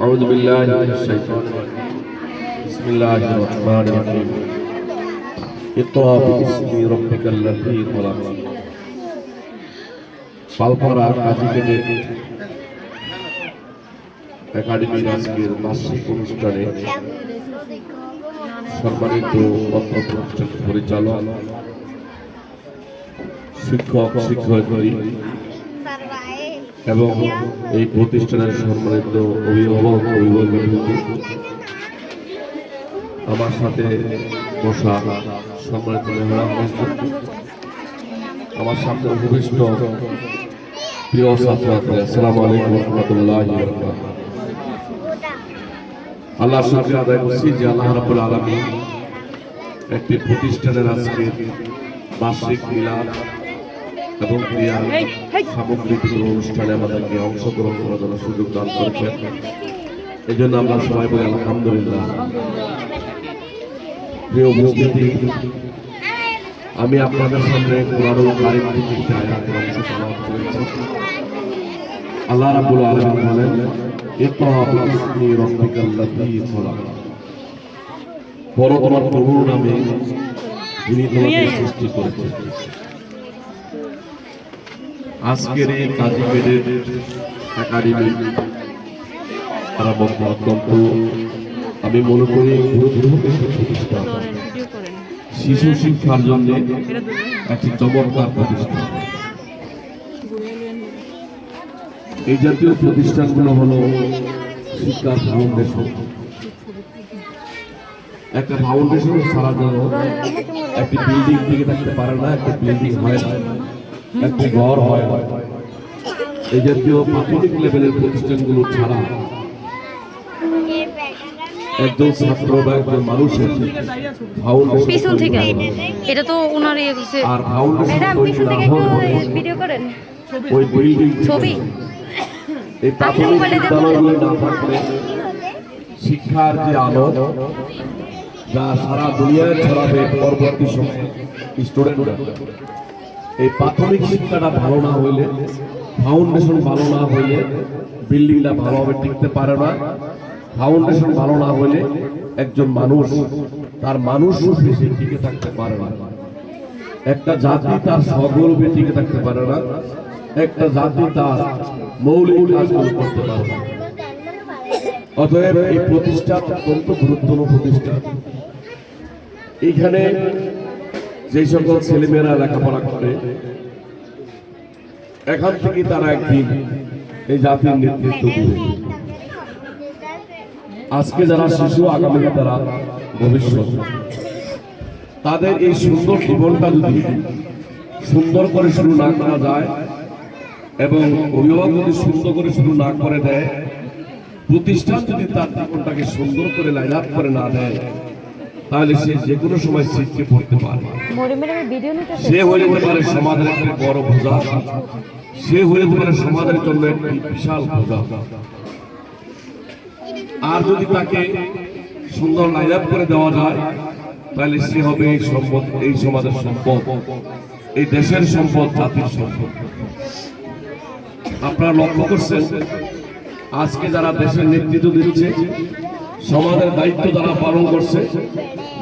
أعوذ بالله من الشيطان الرجيم بسم الله الرحمن الرحيم اقرأ باسم ربك الذي خلق পালপাড়া কাজী cadet একাডেমির আজকের বার্ষিক অনুষ্ঠানে সম্মানিত অর্থ প্রতিষ্ঠান পরিচালক শিক্ষক শিক্ষয়িত্রী এবং এই প্রতিষ্ঠানের সম্মানিত অভিভাবক অভিভাবক আমার সাথে বসা সম্মানিত আমার সামনে উপবিষ্ট প্রিয় ছাত্রছাত্রী, আসসালামু আলাইকুম রহমতুল্লাহ আল্লাহ সাথে আদায় করছি যে আল্লাহ রাবুল আলমী একটি প্রতিষ্ঠানের আজকে বার্ষিক মিলাদ এবং ক্রিয়ার সামগ্রিক অনুষ্ঠানে আমাদেরকে অংশগ্রহণ করার জন্য সুযোগ দান করেছেন এই জন্য আমরা সবাই বলি আলহামদুলিল্লাহ। প্রিয় উপস্থিতি আমি আপনাদের সামনে কোরআনুল কারিম থেকে আয়াতের অংশ তেলাওয়াত করেছি। আল্লাহ রাব্বুল আলামিন বলেন ইকরা বিসমি রাব্বিকাল্লাযী খলাক। বড় তোমার প্রভুর নামে যিনি তোমাকে সৃষ্টি করেছেন। আজকের এই কাজী পেডের একাডেমি তারা অত্যন্ত আমি মনে করি শিশু শিক্ষার জন্য একটি চমৎকার প্রতিষ্ঠান এই জাতীয় প্রতিষ্ঠানগুলো হলো শিক্ষার ফাউন্ডেশন। একটা ফাউন্ডেশন সারা জন্য একটি বিল্ডিং টিকে থাকতে পারে না, একটা বিল্ডিং হয় না। একটি ঘর হয়। এই জাতীয় প্রাথমিক লেভেলের প্রতিষ্ঠানগুলো ছাড়া একজন ছাত্র বা একজন মানুষের পিছন থেকে। এটা তো ওনার ইয়ে করছে। আর ম্যাডাম পিছন থেকে একটু ভিডিও করেন। ওই বিল্ডিং ছবি। এই প্রাথমিক মোবাইলে দেখুন। বিদ্যালয়গুলো না থাকলে শিক্ষার যে আলো যা সারা দুনিয়ায় ছড়াবে পরবর্তী সময়ে স্টুডেন্টরা এই প্রাথমিক শিক্ষাটা ভালো না হইলে ফাউন্ডেশন ভালো না হইলে বিল্ডিংটা ভালোভাবে টিকতে পারে না। ফাউন্ডেশন ভালো না হইলে একজন মানুষ, তার মানুষ সে টিকে থাকতে পারে না। একটা জাতি তার স্বগর্বে টিকে থাকতে পারে না। একটা জাতি তার মৌলিক কাজগুলো করতে পারে না। অতএব এই প্রতিষ্ঠান অত্যন্ত গুরুত্বপূর্ণ প্রতিষ্ঠান। এইখানে যে সকল ছেলেমেয়েরা লেখাপড়া করে এখান থেকে তারা একদিন এই জাতির নেতৃত্ব দিবে আজকে যারা শিশু আগামীতে তারা ভবিষ্যৎ তাদের এই সুন্দর জীবনটা যদি সুন্দর করে শুরু না করা যায় এবং অভিভাবক যদি সুন্দর করে শুরু না করে দেয় প্রতিষ্ঠান যদি তার জীবনটাকে সুন্দর করে লাইন আপ করে না দেয় তাহলে সে যে কোনো সময় ছিটকে পড়তে পারে। সে হয়ে যেতে পারে সমাজের একটি বড় বোঝা। সে হয়ে যেতে পারে সমাজের জন্য একটি বিশাল বোঝা। আর যদি তাকে সুন্দর লাইন আপ করে দেওয়া যায় তাহলে সে হবে এই সম্পদ এই সমাজের সম্পদ। এই দেশের সম্পদ জাতির সম্পদ। আপনারা লক্ষ্য করছেন আজকে যারা দেশের নেতৃত্ব দিচ্ছে সমাজের দায়িত্ব যারা পালন করছে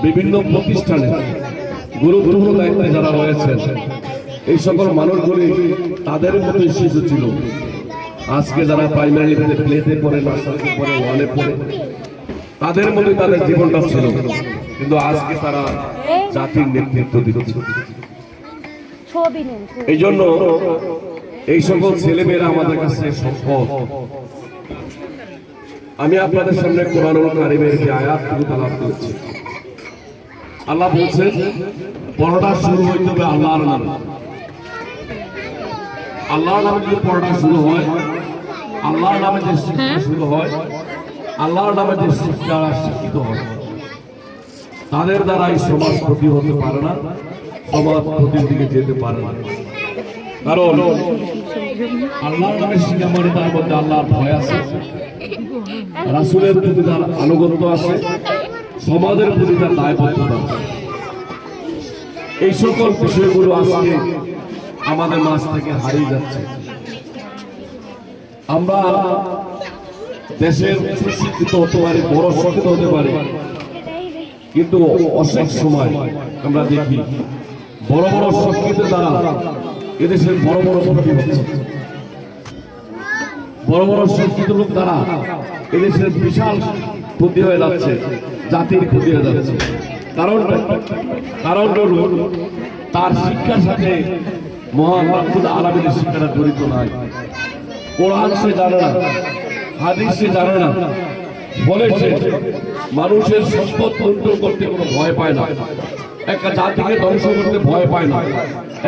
বিভিন্ন প্রতিষ্ঠানে গুরুত্বপূর্ণ দায়িত্বে যারা রয়েছেন এই সকল মানুষগুলি তাদের মতো শিশু ছিল। আজকে যারা প্রাইমারি প্লেতে পড়ে নার্সারিতে পড়ে ওয়ানে পড়ে তাদের মধ্যে তাদের জীবনটা ছিল। কিন্তু আজকে তারা জাতির নেতৃত্ব দিচ্ছে। এই জন্য এই সকল ছেলেমেয়েরা আমাদের কাছে সম্পদ। আমি আপনাদের সামনে কোরআনুল কারিমের যে আয়াতগুলো তালাপ করছি। আল্লাহ বলছেন পড়াটা শুরু হইতে হবে আল্লাহর নামে। আল্লাহর নামে যদি পড়াটা শুরু হয় আল্লাহর নামে যে শিক্ষা শুরু হয় আল্লাহর নামে যে শিক্ষা শিক্ষিত হয় তাদের দ্বারা এই সমাজ ক্ষতি হতে পারে না সমাজ ক্ষতির দিকে যেতে পারে না। কারণ আল্লাহর নামে শিক্ষা মানে তার মধ্যে আল্লাহর ভয় আছে। রাসুলের প্রতি তার আনুগত্য আছে। সমাজের প্রতি তার দায়বদ্ধতা। এই সকল বিষয়গুলো আজকে আমাদের মাঝ থেকে হারিয়ে যাচ্ছে। আমরা দেশের শিক্ষিত হতে পারি বড় শিক্ষিত হতে পারি, কিন্তু অনেক সময় আমরা দেখি বড় বড় শিক্ষিত দ্বারা এদেশের বড় বড় ক্ষতি হচ্ছে। বড় বড় শিক্ষিত লোক দ্বারা এদেশের বিশাল ক্ষতি হয়ে যাচ্ছে। জাতির ক্ষতি হয়ে যাচ্ছে। কারণ কারণ তার শিক্ষার সাথে মহান মাহমুদ আলমের শিক্ষাটা জড়িত নাই। কোরআন সে জানে না হাদিস সে জানে না। বলেছে মানুষের সম্পদ কন্ট্রোল করতে কোনো ভয় পায় না। একটা জাতিকে ধ্বংস করতে ভয় পায় না।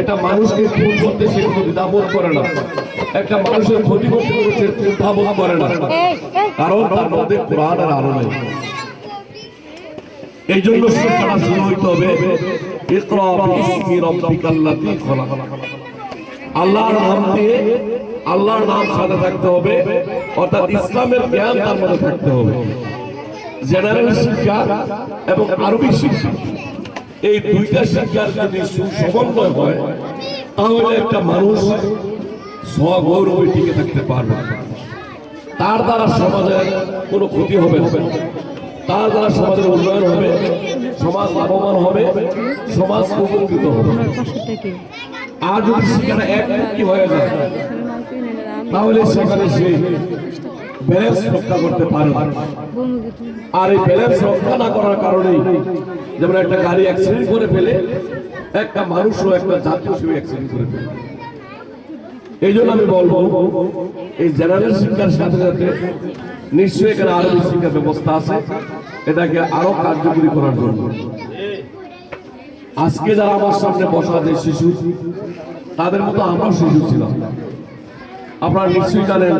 একটা মানুষকে খুন করতে সে কোনো দ্বিধাবোধ করে না। একটা মানুষের ক্ষতি করতে কোনো সে দ্বিধাবোধ করে না। কারণ তার মধ্যে কোরআনের আলো নেই। এই জন্য শিক্ষাটা শুরু হইতে হবে খলাক। আল্লাহর নাম দিয়ে আল্লাহর নাম সাথে থাকতে হবে অর্থাৎ ইসলামের জ্ঞান তার মধ্যে থাকতে হবে। জেনারেল শিক্ষা এবং আরবি শিক্ষা। এই দুইটা শিক্ষার যদি সুসমন্বয় হয় তাহলে একটা মানুষ স্বগৌরবে টিকে থাকতে পারবে। তার দ্বারা সমাজের কোনো ক্ষতি হবে না। তার সমাজের উন্নয়ন হবে, সমাজ লাভবান হবে, সমাজ উপকৃত হবে আর যদি সেখানে একমুখী হয়ে যায়, তাহলে সেখানে সে ব্যালেন্স রক্ষা করতে পারে। আর এই ব্যালেন্স রক্ষা না করার কারণেই যেমন একটা গাড়ি অ্যাক্সিডেন্ট করে ফেলে, একটা মানুষও একটা জাতীয় সে অ্যাক্সিডেন্ট করে ফেলে এই জন্য আমি বলব, এই জেনারেল শিক্ষার সাথে সাথে নিশ্চয়ই এখানে আরবি শিক্ষার ব্যবস্থা আছে। এটাকে আরও কার্যকরী করার জন্য। আজকে যারা আমার সামনে বসা যে শিশু, তাদের মতো আমরাও শিশু ছিলাম। আপনারা নিশ্চয়ই জানেন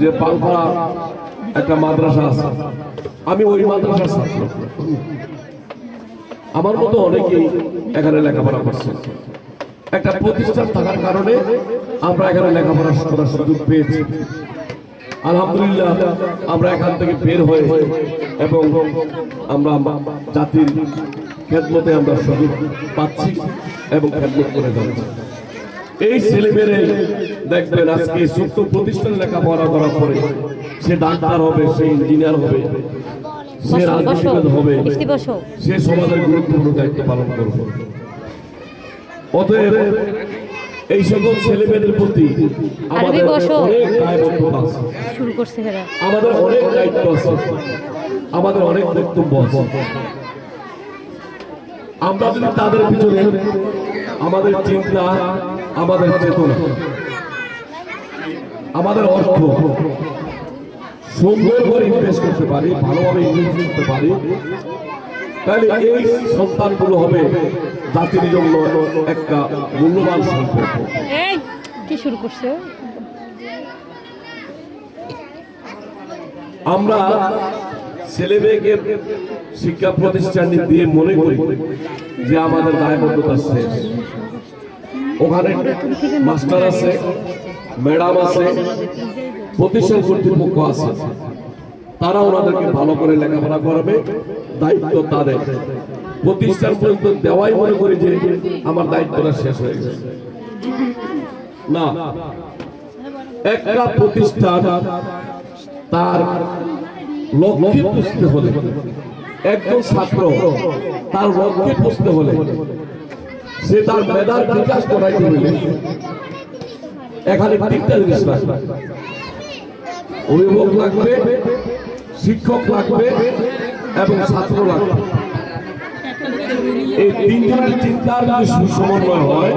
যে পালপাড়া একটা মাদ্রাসা আছে। আমি ওই মাদ্রাসার ছাত্র। আমার মতো অনেকেই এখানে লেখাপড়া করছে। একটা প্রতিষ্ঠান থাকার কারণে আমরা এখানে লেখাপড়া করার সুযোগ পেয়েছি। আলহামদুলিল্লাহ আমরা এখান থেকে বের হয়ে এবং আমরা জাতির খেদমতে আমরা সুযোগ পাচ্ছি এবং খেদমত করে যাচ্ছি। এই ছেলে মেয়ে দেখবেন আজকে ছোট্ট প্রতিষ্ঠানে লেখাপড়া করার পরে সে ডাক্তার হবে সে ইঞ্জিনিয়ার হবে সে রাজনীতিবিদ হবে সে সমাজের গুরুত্বপূর্ণ দায়িত্ব পালন করবে। অতএব এই সকল ছেলে মেয়েদের প্রতি আমাদের। অনেক দায়বদ্ধতা আছে। শুরু করছে হেরা আমাদের অনেক দায়িত্ব আছে। আমাদের অনেক বক্তব্য আছে। আমরা যদি তাদের পিছনে আমাদের চিন্তা আমাদের চেতনা আমাদের অর্থ সুন্দর করে ইনভেস্ট করতে পারি ভালোভাবে ইনভেস্ট করতে পারি তাহলে এই সন্তানগুলো হবে জাতির জন্য একটা মূল্যবান সম্পদ। কি শুরু করছে? আমরা ছেলে মেয়েকে শিক্ষা প্রতিষ্ঠান দিয়ে মনে করি যে আমাদের দায়বদ্ধতা শেষ। ওখানে মাস্টার আছে ম্যাডাম আছে প্রতিষ্ঠান কর্তৃপক্ষ আছে। তারা ওনাদেরকে ভালো করে লেখাপড়া করাবে, দায়িত্ব তাদের। প্রতিষ্ঠান পর্যন্ত দেওয়াই মনে করি যে আমার দায়িত্বটা শেষ হয়ে গেছে। না, একটা প্রতিষ্ঠান তার লক্ষ্যে পুষতে হলে, একজন ছাত্র তার লক্ষ্যে পুষতে হলে, সে তার মেধার বিকাশ করাইতে হলে, এখানে জিনিস লাগবে অভিভাবক লাগবে শিক্ষক লাগবে এবং ছাত্র লাগবে। এই তিনজনের চিন্তার যদি সুসমন্বয় হয়